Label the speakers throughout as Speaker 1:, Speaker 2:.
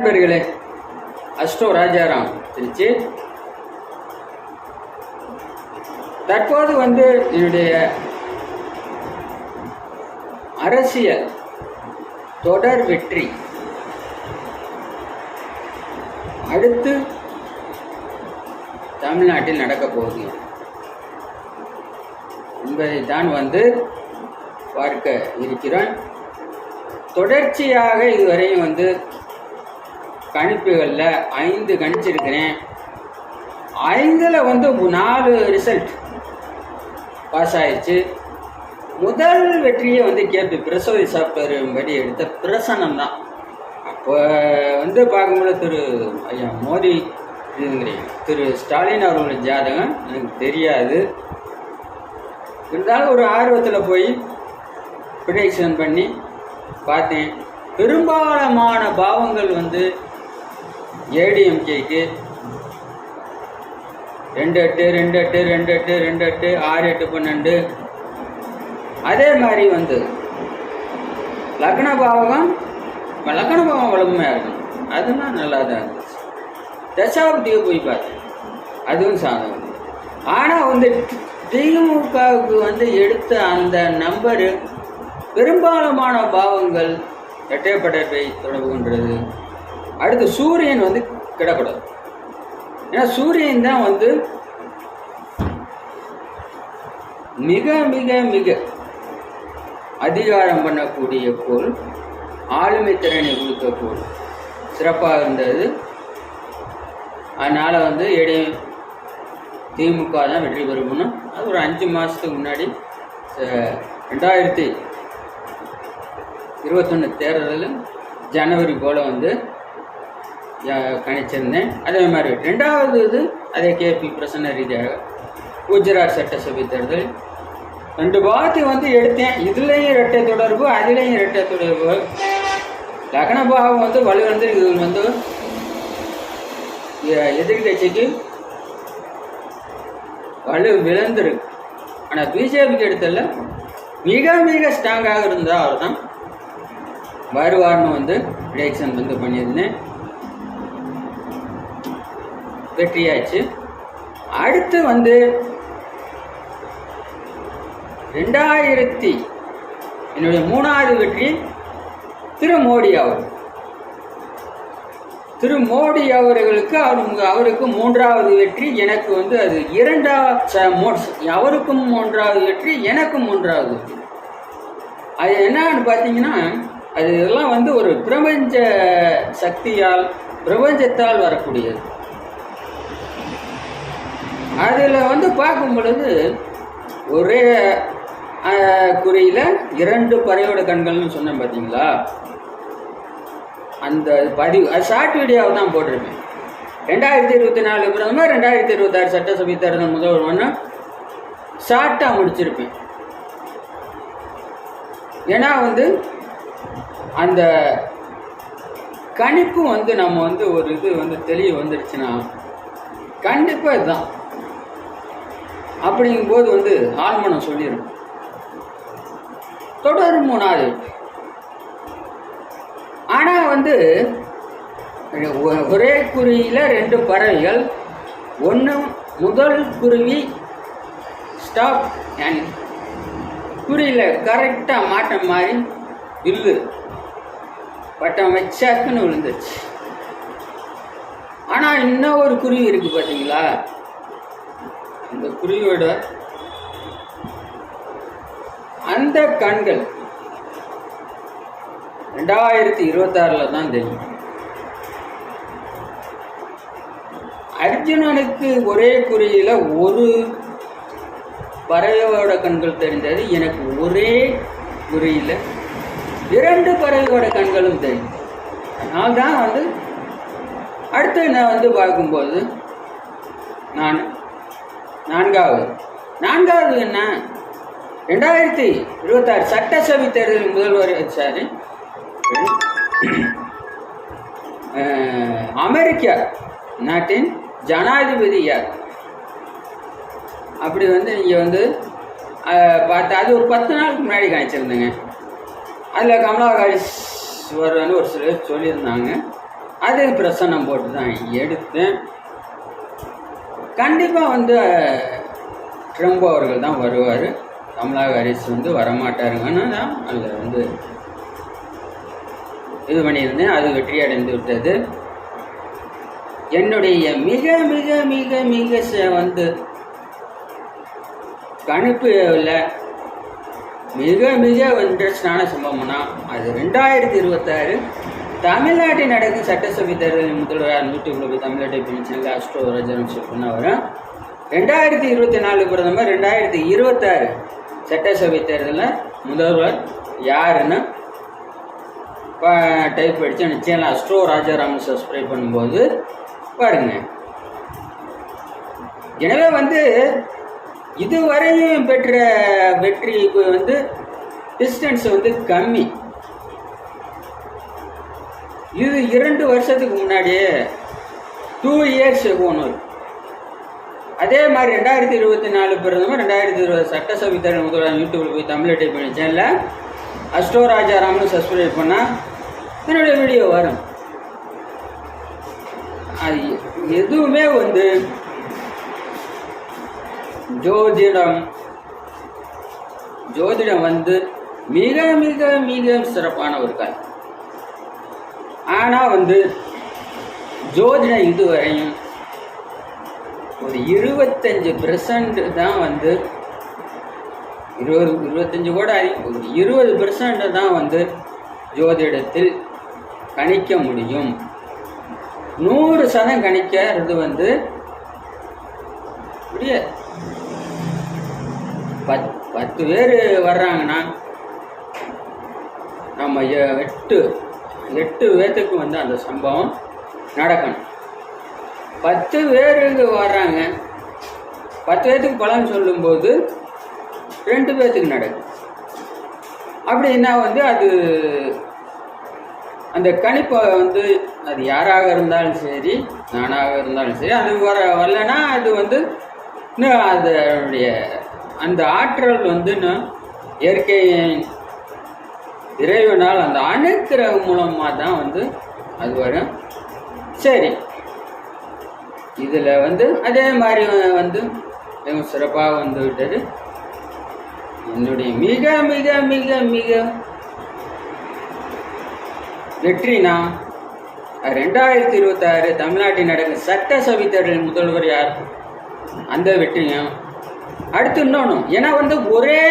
Speaker 1: நண்பர்களே அஷ்டோ ராஜாராம் திருச்சி. தற்போது வந்து என்னுடைய அரசியல் தொடர் வெற்றி. அடுத்து தமிழ்நாட்டில் நடக்கப் போகுது என்பதை தான் வந்து பார்க்க இருக்கிறோம். தொடர்ச்சியாக இதுவரையும் வந்து கணிப்புகளில் ஐந்து கணிச்சிருக்கிறேன். ஐந்தில் வந்து நாலு ரிசல்ட் பாஸ் ஆயிடுச்சு முதல் வெற்றியை வந்து கேபி பிரசோதி சாப்ட்வேர் படி எடுத்த பிரசனம் தான். அப்போ வந்து பார்க்கும்போது திரு ஐயா மோடி இதுங்கிறீங்க திரு ஸ்டாலின் அவர்களோட ஜாதகம் எனக்கு தெரியாது. இருந்தாலும் ஒரு ஆர்வத்தில் போய் ப்ரிடிக்ஷன் பண்ணி பார்த்தேன். பெரும்பாலான பாவங்கள் வந்து ஏடிஎம்கேக்கு ரெண்டு எட்டு ரெண்டு எட்டு ரெண்டு எட்டு ரெண்டு எட்டு ஆறு எட்டு பன்னெண்டு. அதே மாதிரி வந்து லக்ன பாவகம் லக்ன பாவம் வலிமையாக இருக்கும் அதுதான் நல்லா தான் இருந்துச்சு. தசாப்தியை போய் பார்த்தேன். அதுவும் சாதகம். ஆனால் வந்து திமுகவுக்கு வந்து எடுத்த அந்த நம்பரு பெரும்பாலுமான பாவங்கள் இரட்டைப்படப்பை தொடர்புகின்றது அடுத்து சூரியன் வந்து கிடக்கூடாது ஏன்னா சூரியன் தான் வந்து மிக மிக மிக அதிகாரம் பண்ணக்கூடிய கோள் ஆளுமை திறனை கொடுத்த கோள். சிறப்பாக இருந்தது. அதனால் வந்து இடையே திமுக தான் வெற்றி பெறும்னு. அது ஒரு அஞ்சு மாதத்துக்கு முன்னாடி ரெண்டாயிரத்தி இருபத்தொன்று தேர்தலில் ஜனவரி போல் வந்து கணிச்சிருந்தேன். அதே மாதிரி ரெண்டாவது இது அதே கேபி பிரசன்ன ரீதியாக குஜராத் சட்டசபை தேர்தல். ரெண்டு பாகத்தை வந்து எடுத்தேன். இதுலேயும் இரட்டை தொடர்பு அதுலேயும் இரட்டை தொடர்பு. லக்ன பாகம் வந்து வலுவந்து இது வந்து எதிர்கட்சிக்கு எதிர்க்கட்சிக்கு வலு விழுந்திருக்கு. ஆனால் பிஜேபிக்கு எடுத்தல மிக மிக ஸ்ட்ராங்காக இருந்தால் அவர் தான் வருவார்னு வந்து ரிடக்ஷன் வந்து பண்ணியிருந்தேன். வெற்றியாச்சு அடுத்து வந்து ரெண்டாயிரத்தி என்னுடைய மூணாவது வெற்றி திரு மோடி அவர். திரு மோடி அவர்களுக்கு அவர் அவருக்கு மூன்றாவது வெற்றி எனக்கு வந்து அது இரண்டாவது அவருக்கும் மூன்றாவது வெற்றி எனக்கும் மூன்றாவது வெற்றி. அது என்னன்னு பார்த்தீங்கன்னா அது இதெல்லாம் வந்து ஒரு பிரபஞ்ச சக்தியால் பிரபஞ்சத்தால் வரக்கூடியது. அதில் வந்து பார்க்கும் பொழுது ஒரே குறியில் இரண்டு பறவையோட கண்கள்னு சொன்னேன் பார்த்தீங்களா அந்த பதிவு அது ஷார்ட் வீடியோவை தான் போட்டிருப்பேன். ரெண்டாயிரத்தி இருபத்தி நாலு பிரதமர் ரெண்டாயிரத்தி இருபத்தாறு சட்டசபை தேர்தல் முதல்வர் ஒன்று ஷார்ட்டாக முடிச்சிருப்பேன். ஏன்னா வந்து அந்த கணிப்பும் வந்து நம்ம வந்து ஒரு இது வந்து தெளிவு வந்துருச்சுன்னா கண்டிப்பாக இதுதான். அப்படிங்கும்போது வந்து ஆழ்மனம் சொல்லிடும். தொடரும் மூணாவது ஆனால் வந்து ஒரே குருவியில் ரெண்டு பறவைகள் ஒன்று முதல் குருவி ஸ்டாப் அண்ட் குறியில் கரெக்டாக மாட்டம் மாதிரி வில்லு. பட்டம் வச்சாக்குன்னு விழுந்துருச்சு. ஆனால் இன்னும் ஒரு குருவி இருக்குது பார்த்தீங்களா இந்த குருவியோட அந்த கண்கள் ரெண்டாயிரத்தி இருபத்தாறில் தான் தெரியும். அர்ஜுனனுக்கு ஒரே குறியில் ஒரு பறவையோட கண்கள் தெரிந்தது. எனக்கு ஒரே குறியில் இரண்டு பறவையோட கண்களும் தெரியும். அதனால தான் வந்து அடுத்து நான் வந்து பார்க்கும்போது நான் நான்காவது. நான்காவது என்ன? ரெண்டாயிரத்தி இருபத்தாறு சட்டசபை தேர்தலில் முதல்வர் சாரி அமெரிக்கா நாட்டின் ஜனாதிபதி யார்? அப்படி வந்து நீங்கள் வந்து அஹ், பார்த்து அது ஒரு பத்து நாளுக்கு முன்னாடி காய்ச்சிருந்தேங்க. அதில் கமலா வருவான்னு ஒரு சிலர் சொல்லியிருந்தாங்க. அது பிரசன்னம் போட்டு தான் எடுத்தேன். கண்டிப்பாக வந்து ட்ரம்ப் அவர்கள் தான் வருவார். கமலா ஹாரிஸ் வந்து வரமாட்டாருங்கன்னு தான் அதில் வந்து இது பண்ணியிருந்தேன். அது வெற்றி அடைந்து விட்டது. என்னுடைய மிக மிக மிக மிக ச- வந்து இல்லை மிக மிக இன்ட்ரெஸ்டான சம்பவம்னா அது ரெண்டாயிரத்தி இருபத்தாறு தமிழ்நாட்டில் நடக்கும் சட்டசபை தேர்தலில் முதல்வர் நூற்றி போய் தமிழ்நாட்டை பிடிச்சாங்க அஸ்ட்ரோ ரஜனம் பண்ண ரெண்டாயிரத்தி இருபத்தி நாலு பிரதமர் ரெண்டாயிரத்தி இருபத்தாறு சட்டசபை தேர்தலில் முதல்வர் யாருன்னு டைப் அடித்து நிச்சயம் அஸ்ட்ரோ ராஜாராமன் சப்ஸ்கிரைப் பண்ணும்போது பாருங்க. எனவே வந்து இதுவரையும் பெற்ற வெற்றி வந்து டிஸ்டன்ஸ் வந்து கம்மி. இது இரண்டு வருஷத்துக்கு முன்னாடியே டூ இயர்ஸ் ஒன்று அதே மாதிரி ரெண்டாயிரத்தி இருபத்தி நாலு பிறந்தவங்க ரெண்டாயிரத்தி இருபது சட்டசபை தேர்தல் முதல்வர் யூடியூப்ல போய் தமிழ் டைப் பண்ணி சேனலில் அஸ்டோ ராஜாராம்னு சப்ஸ்கிரைப் பண்ணால் என்னுடைய வீடியோ வரும். அது எதுவுமே வந்து ஜோதிடம் ஜோதிடம் வந்து மிக மிக மிக சிறப்பான ஒரு கலை ஆனால் வந்து ஜோதிடம் இதுவரையும் ஒரு இருபத்தஞ்சு பெர்சன்ட் தான் வந்து இருபது இருபத்தஞ்சு கூட ஒரு இருபது பெர்சன்ட் தான் வந்து ஜோதிடத்தில் கணிக்க முடியும். நூறு சதம் கணிக்கிறது வந்து முடியாது பத் பத்து பேர் வர்றாங்கன்னா நம்ம எட்டு எட்டு பேர்த்துக்கு வந்து அந்த சம்பவம் நடக்கணும். பத்து பேருக்கு வர்றாங்க. பத்து பேர்த்துக்கு பலன் சொல்லும்போது ரெண்டு பேர்த்துக்கு நடக்கும் அப்படின்னா வந்து அது அந்த கணிப்பை வந்து அது யாராக இருந்தாலும் சரி நானாக இருந்தாலும் சரி அது வர வரலன்னா அது வந்து இன்னும் அதனுடைய அந்த ஆற்றல் வந்து இன்னும் இயற்கை இறைவனால் அந்த அணுக்கிரகம் மூலமாக தான் வந்து அது வரும். சரி. இதில் வந்து அதே மாதிரி வந்து மிக சிறப்பாக வந்து விட்டது. என்னுடைய மிக மிக மிக மிக வெற்றினா ரெண்டாயிரத்தி இருபத்தாறு தமிழ்நாட்டில் நடக்கும் சட்டசபை தேர்தலில் முதல்வர் யார்? அந்த வெற்றியும். அடுத்து இன்னொன்று ஏன்னா வந்து ஒரே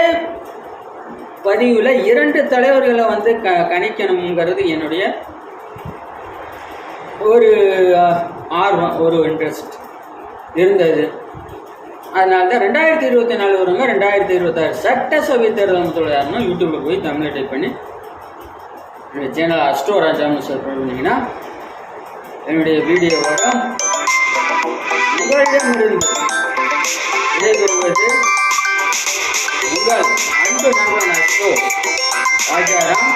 Speaker 1: பதிவில் இரண்டு தலைவர்களை வந்து க கணிக்கணுங்கிறது என்னுடைய ஒரு ஆர்வம் ஒரு இன்ட்ரெஸ்ட் இருந்தது. அதனால தான் ரெண்டாயிரத்தி இருபத்தி நாலு வருங்க ரெண்டாயிரத்தி இருபத்தாறு சட்டசபை தேர்தல் முதல்வர் யூடியூப்பில் போய் தமிழை டைப் பண்ணி என்னுடைய சேனல் அஸ்டோ ராஜான்னு சார் பண்ணிங்கன்னா என்னுடைய வீடியோ வரும். உங்களிடமிருந்து விடைபெறுவது உங்கள் அன்பு நண்பன் அசோக் ராஜாராம்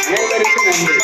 Speaker 1: அனைவருக்கும் நன்றி.